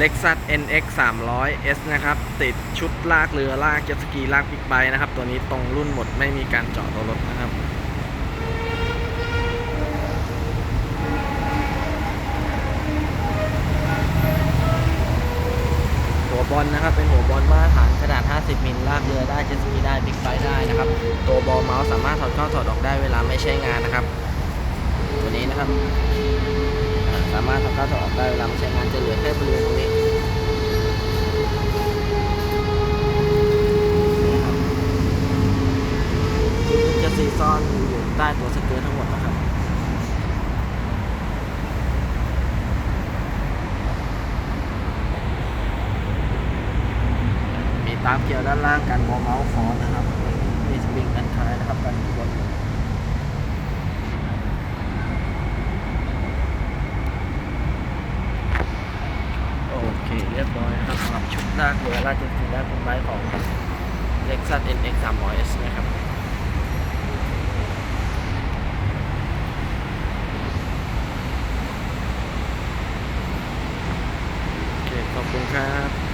Lexus NX 300 S นะครับ ติดชุดลากเรือลากเจ็ตสกีลากบิ๊กไบค์นะครับ ตัวนี้ตรงรุ่นหมดไม่มีการเจาะตัวรถนะครับ หัวบอลนะครับ เป็นหัวบอลมาตรฐานขนาด 50 มิลลากเรือได้เจ็ตสกีได้บิ๊กไบค์ได้นะครับ ตัวบอลเมาส์สามารถถอดเข้าถอดออกได้เวลาไม่ใช้งานนะครับ ตัวนี้นะครับาสามารถถอดเข้าถอดออกได้เวลาใช้งานจะเหลือแค่บริเวณตรงนี้จะซีซ่อนอยู่ใต้ตัวสเกิร์ตทั้งหมดนะครับมีตามเกียร์ด้านล่างกันบอเมาส์คอนนะครับ มีสปริงกันท้ายนะครับกันบนโอ เรียบร้อยนะครับสำหรับชุดลากเรือลากจริงๆแล้วเป็นไม้ของ Lexus NX 300S นะครับโอเคขอบคุณครับ